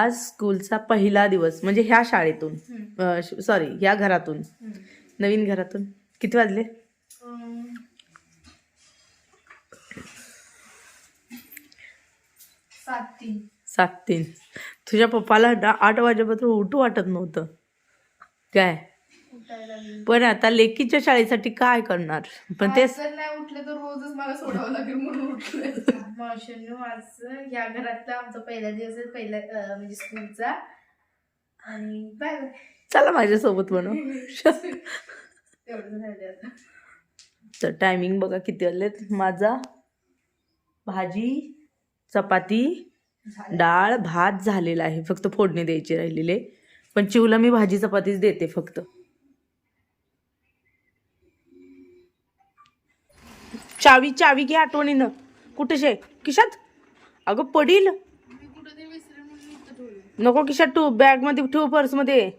आज स्कूलचा पहिला दिवस म्हणजे ह्या शाळेतून सॉरी ह्या घरातून. नवीन घरातून. किती वाजले? सात तीन. सात तीन. तुझ्या पप्पाला आठ वाजेपासून उठू वाटत नव्हतं. काय. पण आता लेकीच्या शाळेसाठी काय करणार? पण ते जर नाही उठले तर रोजच मला सोडावं लागेल म्हणून उठले मावशींनो आज या घरातला आमचा पहिला दिवस आहे पहिला अं, म्हणजे स्कूलचा. आणि बाय बाय. चला माझ्यासोबत म्हणून तेवढं झालं आता. तर टायमिंग बघा किती वाजलेत माझा भाजी चपाती. डाळ भात झालेला आहे. फक्त फोडणी द्यायची राहिलेली आहे. पण चिवला मी भाजी चपातीच देते फक्त. चावी चावी घे आठवणीनं. कुठे शे? किशात अगं पडील. नको किशात ठेवू बॅगमध्ये ठेवू पर्समध्ये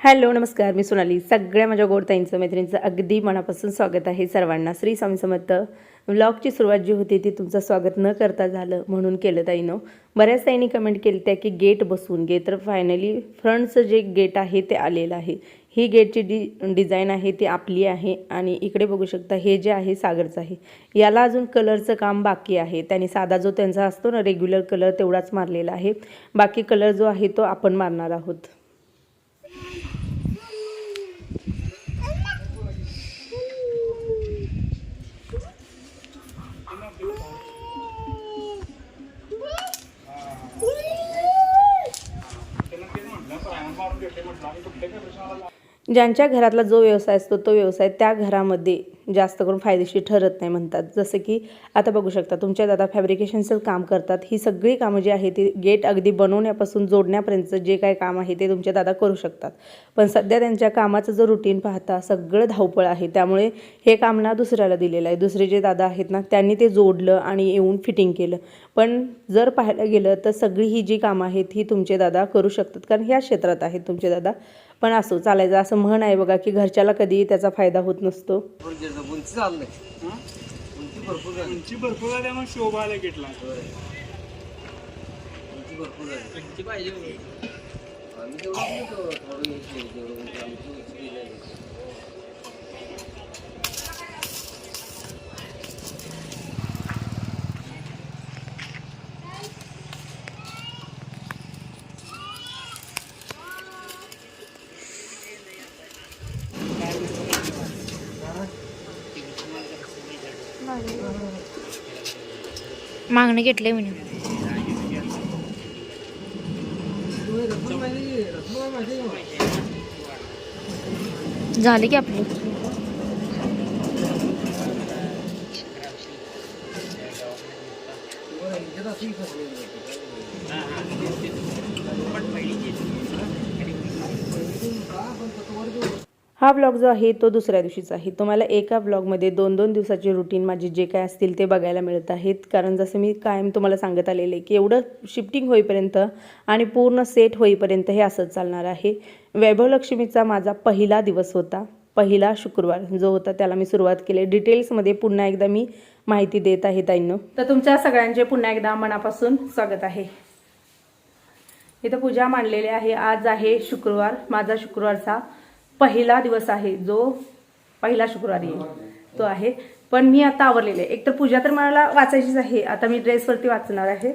हॅलो नमस्कार मी सोनाली. सगळ्या माझ्या गोडताईंचं मैत्रिणींचं अगदी मनापासून स्वागत आहे सर्वांना. श्री स्वामी समर्थ. व्लॉगची सुरुवात जी होती ती तुमचं स्वागत न करता झालं म्हणून केलं ताईनं. बऱ्याच ताईंनी कमेंट केली त्या की गेट बसवून घे तर फायनली फ्रंटचं जे गेट आहे ते आलेलं आहे. ही गेटची डि डिझाईन आहे ती आपली आहे आणि इकडे बघू शकता हे जे आहे सागरचं आहे. याला अजून कलरचं काम बाकी आहे. त्याने साधा जो त्यांचा असतो ना रेग्युलर कलर तेवढाच मारलेला आहे. बाकी कलर जो आहे तो आपण मारणार आहोत. ज्यांच्या घरातला जो व्यवसाय असतो तो व्यवसाय त्या घरामध्ये जास्त करून फायदेशीर ठरत नाही म्हणतात. जसं की आता बघू शकता तुमच्या दादा फॅब्रिकेशनचं काम करतात. ही सगळी कामं जी आहे ती गेट अगदी बनवण्यापासून जोडण्यापर्यंतचं जे काय काम आहे ते तुमचे दादा करू शकतात. पण सध्या त्यांच्या कामाचं जर रुटीन पाहता सगळं धावपळ आहे. त्यामुळे हे काम ना दुसऱ्याला दिलेलं आहे. दुसरे जे दादा आहेत ना त्यांनी ते जोडलं आणि येऊन फिटिंग केलं. पण जर पाहायला गेलं तर सगळी ही जी कामं आहेत ही तुमचे दादा करू शकतात. कारण ह्या क्षेत्रात आहेत तुमचे दादा. पण असो चालायचं. असं म्हण आहे बघा की घरच्याला कधीही त्याचा फायदा होत नसतो. उंची भरपूर झाली उंची भरपूर झाली मग शोभा आला घेतला उंची भरपूर झाली. उंची पाहिजे आम्ही तेवढं नव्हतो, थोडं हे केलं तेवढं उंची आमची उंची दिली नाही. मागणं घेतलंय मी झाले की आपली. हा ब्लॉग जो आहे तो दुसऱ्या दिवशीचा आहे. तुम्हाला एका ब्लॉगमध्ये दोन दोन दिवसाचे रुटीन माझे जे काय असतील ते बघायला मिळत आहेत. कारण जसं मी कायम तुम्हाला सांगत आलेले की एवढं शिफ्टिंग होईपर्यंत आणि पूर्ण सेट होईपर्यंत हे असंच चालणार आहे. वैभवलक्ष्मीचा माझा पहिला दिवस होता. पहिला शुक्रवार जो होता त्याला मी सुरुवात केली. डिटेल्समध्ये पुन्हा एकदा मी माहिती देत आहे ताईंनो. तर तुमच्या सगळ्यांचे पुन्हा एकदा मनापासून स्वागत आहे. इथं पूजा मांडलेली आहे. आज आहे शुक्रवार. माझा शुक्रवारचा पहिला दिवस आहे जो पहिला शुक्रवारी आहे तो आहे. पण मी आता आवरलेले आहे. एकतर पूजा तर मला वाचायचीच आहे. आता मी ड्रेसवरती वाचणार आहे.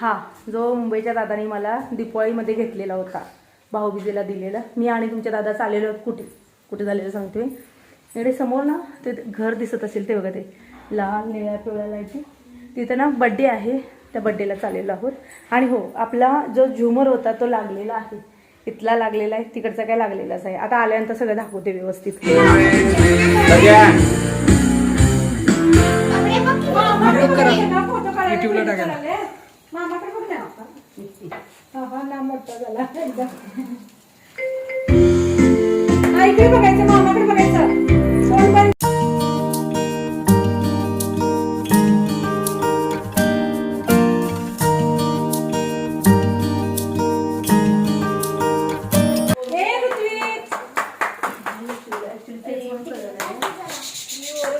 हा जो मुंबईच्या दादाने मला दिपाळीमध्ये घेतलेला होता. भाऊबीजेला दिलेला. मी आणि तुमच्या दादा चाललेलो आहोत कुठे? कुठे झालेलं सांगतोय इकडे समोर ना ते घर दिसत असेल ते बघा ते. लाल निळ्या पिवळ्या लायची तिथं ना बड्डे आहे. त्या बड्डेला चाललेलो आहोत. आणि हो आपला जो झुमर होता तो लागलेला आहे. इथला लागलेला आहे तिकडचा काय लागलेलाच आहे. आता आल्यानंतर सगळं दाखवते व्यवस्थित. बघायचं मामाकडे बघायचं.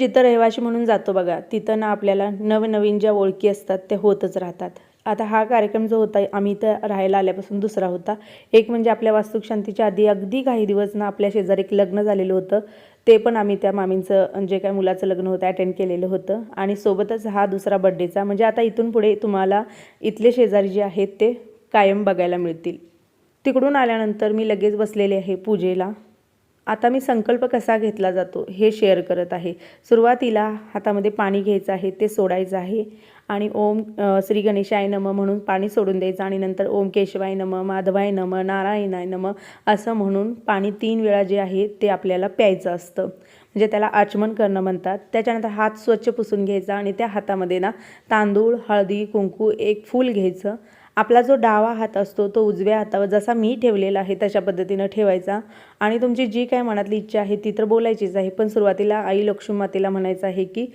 जिथं रहिवाशी म्हणून जातो बघा तिथं ना आपल्याला नवनवीन ज्या ओळखी असतात त्या होतच राहतात. आता हा कार्यक्रम जो होता आम्ही इथं राहायला आल्यापासून दुसरा होता. एक म्हणजे आपल्या वास्तुशांतीच्या आधी अगदी काही दिवस ना आपल्या शेजारी एक लग्न झालेलं होतं. ते पण आम्ही त्या मामींचं जे काय मुलाचं लग्न होतं अटेंड केलेलं होतं. आणि सोबतच हा दुसरा बड्डेचा म्हणजे आता इथून पुढे तुम्हाला इथले शेजारी जे आहेत ते कायम बघायला मिळतील. तिकडून आल्यानंतर मी लगेच बसलेले आहे पूजेला. आता मी संकल्प कसा घेतला जातो हे शेअर करत आहे. सुरुवातीला हातामध्ये पाणी घ्यायचं आहे ते सोडायचं आहे. आणि ओम श्री गणेशाय नम म्हणून पाणी सोडून द्यायचं आणि नंतर ओम केशवाय नम माधवाय नम नारायणाय नम असं म्हणून पाणी तीन वेळा जे आहे ते आपल्याला प्यायचं असतं. म्हणजे त्याला आचमन करणं म्हणतात. त्याच्यानंतर हात स्वच्छ पुसून घ्यायचा आणि त्या हातामध्ये ना तांदूळ हळदी कुंकू एक फूल घ्यायचं. आपला जो डावा हात असतो तो उजव्या हातावर जसा मी ठेवलेला आहे तशा पद्धतीनं ठेवायचा. आणि तुमची जी काय मनातली इच्छा आहे ती तर बोलायचीच आहे. पण सुरुवातीला आई लक्ष्मी मातेला म्हणायचं आहे की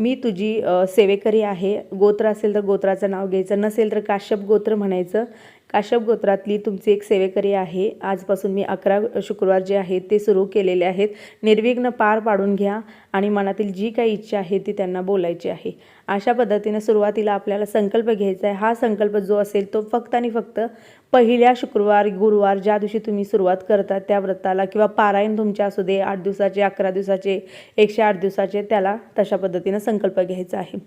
मी तुझी सेवेकरी आहे. गोत्र असेल तर गोत्राचं नाव घ्यायचं. नसेल तर काश्यप गोत्र म्हणायचं. काश्यप गोत्रातली तुमची एक सेवेकरी आहे. आजपासून मी अकरा शुक्रवार जे आहेत ते सुरू केलेले आहेत. निर्विघ्न पार पाडून घ्या आणि मनातील जी काही इच्छा आहे ती त्यांना बोलायची आहे. अशा पद्धतीने सुरुवातीला आपल्याला संकल्प घ्यायचा आहे. हा संकल्प जो असेल तो फक्त आणि फक्त पहिल्या शुक्रवार गुरुवार ज्या दिवशी तुम्ही सुरुवात करता त्या व्रताला किंवा पारायण तुमच्या असू दे आठ दिवसाचे अकरा दिवसाचे एकशे आठ दिवसाचे त्याला तशा पद्धतीनं संकल्प घ्यायचा आहे.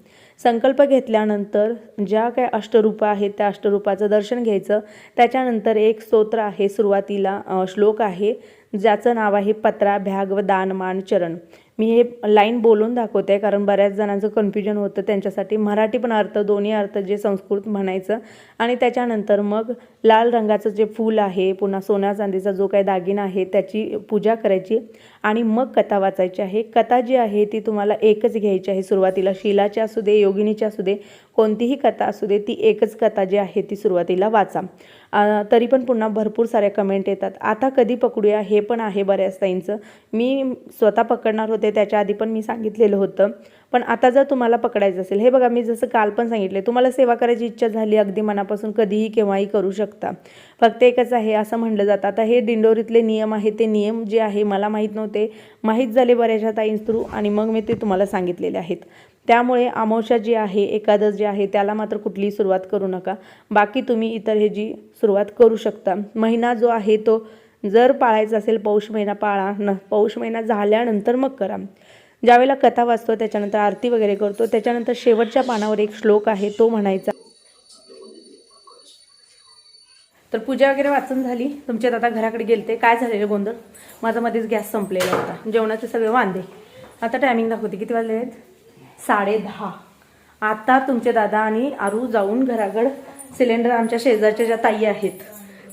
संकल्प घेतल्यानंतर ज्या काय अष्टरूपा आहेत त्या अष्टरूपाचं दर्शन घ्यायचं. त्याच्यानंतर एक स्तोत्र आहे सुरुवातीला श्लोक आहे. ज्याचं नाव आहे पत्रा भ्याग व दानमान चरण. मी हे लाईन बोलून दाखवते आहे कारण बऱ्याच जणांचं कन्फ्युजन होतं त्यांच्यासाठी. मराठी पण अर्थ दोन्ही अर्थ जे संस्कृत म्हणायचं. आणि त्याच्यानंतर मग लाल रंगाचं जे फूल आहे पुन्हा सोन्या चांदीचा जो काही दागिना आहे त्याची पूजा करायची आणि मग कथा वाचायची आहे. कथा जी आहे ती तुम्हाला एकच घ्यायची आहे सुरुवातीला. शिलाची असू दे योगिनीची असू दे कोणतीही कथा असू दे ती एकच कथा जी आहे ती सुरुवातीला वाचा. तरी पण पुन्हा भरपूर साऱ्या कमेंट येतात. आता कधी पकडूया हे पण आहे बऱ्याच ताईंचं. मी स्वतः पकडणार होते त्याच्या आधी पण मी सांगितलेलं होतं. पण आता जर तुम्हाला पकडायचं असेल हे बघा मी जसं काल पण सांगितले तुम्हाला सेवा करायची इच्छा झाली अगदी मनापासून कधीही केव्हाही करू शकता. फक्त एकच आहे असं म्हणलं जातं. आता हे दिंडोरीतले नियम आहे ते नियम जे आहे मला माहीत नव्हते. माहीत झाले बऱ्याचशा ताईंस थ्रू आणि मग मी ते तुम्हाला सांगितलेले आहेत. त्यामुळे अमावस्या जी आहे एकादश जे आहे त्याला मात्र कुठलीही सुरुवात करू नका. बाकी तुम्ही इतर हे जी सुरुवात करू शकता. महिना जो आहे तो जर पाळायचा असेल पौष महिना पाळा न. पौष महिना झाल्यानंतर मग करा. ज्यावेळेला कथा वाचतो त्याच्यानंतर आरती वगैरे करतो त्याच्यानंतर शेवटच्या पानावर एक श्लोक आहे तो म्हणायचा. तर पूजा वगैरे वाचून झाली. तुमच्यात आता घराकडे गेलते. काय झालेलं गोंधळ? माझा मध्येच गॅस संपलेला होता. जेवणाचे सगळे वांदे. आता टायमिंग दाखवते. किती वाजले आहेत? साडे दहा. आता तुमचे दादा आणि आरू जाऊन घराकड सिलेंडर आमच्या शेजारच्या ज्या ताई आहेत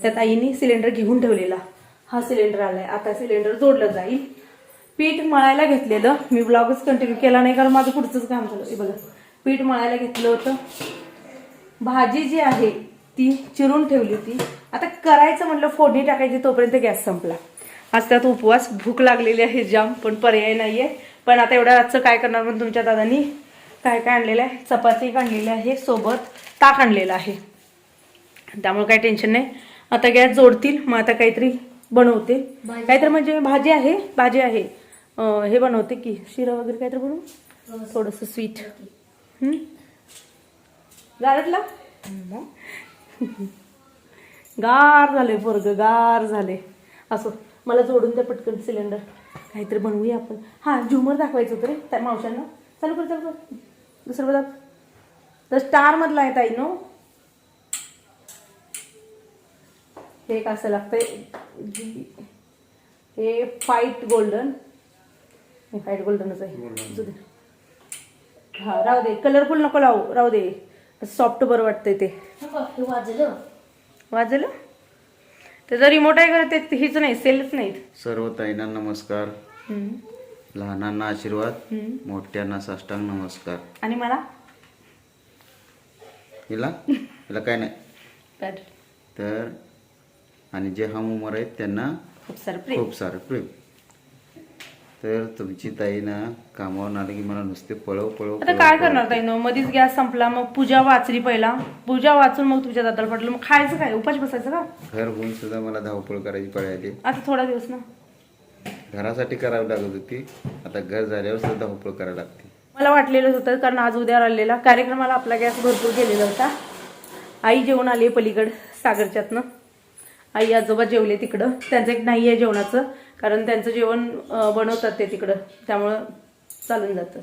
त्या ताईंनी सिलेंडर घेऊन ठेवलेला. हा सिलेंडर आलाय. आता सिलेंडर जोडलं जाईल. पीठ मळायला घेतलेलं. मी ब्लॉगच कंटिन्यू केला नाही कारण माझं पुढचंच काम झालं. हे बघा. पीठ मळायला घेतलं होतं. भाजी जी आहे ती चिरून ठेवली होती. आता करायचं म्हटलं फोडणी टाकायची तोपर्यंत गॅस संपला. आज त्यात उपवास भूक लागलेली आहे जाम पण पर्याय नाहीये. पण आता एवढ्या आजचं काय करणार पण तुमच्या दादानी काय काय आणलेलं आहे? चपाती आणलेली आहे सोबत ताक आणलेलं आहे. त्यामुळे काही टेन्शन नाही. आता गॅस जोडतील मग आता काहीतरी बनवते काहीतरी म्हणजे भाजी आहे भाजी आहे. हे बनवते की शिरा वगैरे काहीतरी बनवू? थोडंसं स्वीट गारटला गार झाले पोरग गार झाले असो मला जोडून द्या पटकन सिलेंडर काहीतरी बनवूया आपण. हा झुमर दाखवायचं होतं रे त्या मावशांना चालू कर चालू कर. दुसरं बघा. तर स्टार मधला आहे ताई नो हे एक असं लागतंय. हे फाईट गोल्डन फाईट गोल्डनच आहे. दे. हा राहू दे. कलरफुल नको लावू. राहू दे. सॉफ्ट बरं वाटतंय ते. वाजलं. वाजलं? त्याचा रिमोट आहे खरं ते हीच नाही सेलच नाहीत. सर्व ताईंना नमस्कार. हम्म. लहानांना आशीर्वाद. हम्म. मोठ्यांना साष्टांग नमस्कार. आणि मला? हिला? हिला काय नाही. बरं. तर? आणि जे हम उमर आहेत त्यांना खूप सारं प्रेम. खूप सारं प्रेम. तर तुमची ताई ना कामावरून आली की मला नुसते पळव पळव आता काय. करणार ताई? न मधीच गॅस संपला मग पूजा वाचली पहिला. पूजा वाचून मग तुझ्या दाताला पडलं. मग खायचं काय? उपाश बसायचं का? घर होऊन सुद्धा मला धावपळ करायची पळ आली आता थोडा दिवस ना. घरासाठी करावी लागत होती. आता घर झाल्यावर सुद्धा धावपळ करावी लागते. मला वाटलेलंच होतं कारण आज उद्या आलेला कार्यक्रमाला आपला गॅस भरपूर गेलेला होता. आई जेवण आली पलीकड सागरच्यातनं. आई आजोबा जेवले तिकडं. त्यांचं एक नाही आहे जेवणाचं. कारण त्यांचं जेवण बनवतात ते तिकडं. त्यामुळं चालून जातं.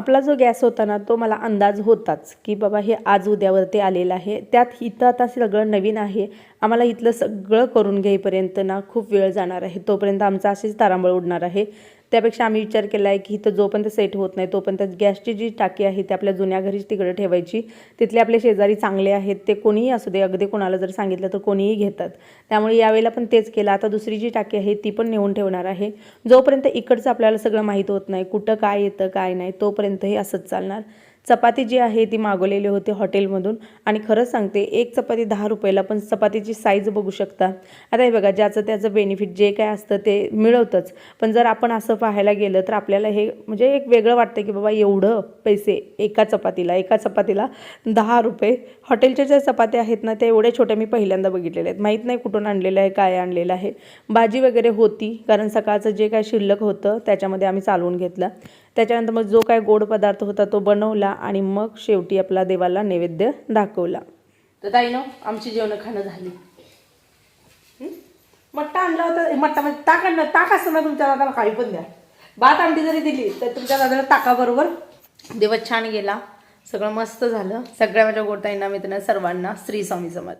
आपला जो गॅस होता ना तो मला अंदाज होताच की बाबा हे आज उद्यावरती आलेलं आहे. त्यात इथं आता सगळं नवीन आहे. आम्हाला इथलं सगळं करून घेईपर्यंत ना खूप वेळ जाणार आहे. तोपर्यंत आमचा अशीच तारांबळ उडणार आहे. त्यापेक्षा आम्ही विचार केला आहे की इथं जोपर्यंत सेट होत नाही तोपर्यंत गॅसची जी टाकी आहे ती आपल्या जुन्या घरीच तिकडे ठेवायची. तिथले आपले शेजारी चांगले आहेत ते कोणीही असू दे अगदी कोणाला जर सांगितलं तर कोणीही घेतात. त्यामुळे यावेळेला पण तेच केलं. आता दुसरी जी टाकी आहे ती पण नेऊन ठेवणार आहे. जोपर्यंत इकडचं आपल्याला सगळं माहीत होत नाही कुठं काय येतं काय नाही तोपर्यंत हे असंच चालणार. चपाती जी आहे ती मागवलेली होती हॉटेलमधून. आणि खरंच सांगते एक चपाती दहा रुपयाला पण चपातीची साईज बघू शकता. आता हे बघा ज्याचं त्याचं बेनिफिट जे काय असतं ते मिळवतंच पण जर आपण असं पाहायला गेलं तर आपल्याला हे म्हणजे एक वेगळं वाटतं की बाबा एवढं पैसे एका चपातीला एका चपातीला दहा रुपये. हॉटेलच्या ज्या चपात्या आहेत ना त्या एवढ्या छोट्या मी पहिल्यांदा बघितलेल्या आहेत. माहीत नाही कुठून आणलेलं आहे काय आणलेलं आहे. भाजी वगैरे होती कारण सकाळचं जे काय शिल्लक होतं त्याच्यामध्ये आम्ही चालवून घेतलं. त्याच्यानंतर मग जो काय गोड पदार्थ होता तो बनवला आणि मग शेवटी आपला देवाला नैवेद्य दाखवला. तर ताई ना आमची जेवणं खाणं झाली. मट्टा आणला होता. मट्टा म्हणजे ताक आणलं. ताक असतं ना तुमच्या दादाला काही पण द्या. भात आमटी जरी दिली तर तुमच्या दादाला ताकाबरोबर दिवस छान गेला. सगळं मस्त झालं. सगळ्या माझ्या गोडताईंना मित्रांना सर्वांना श्री स्वामी समर्थ.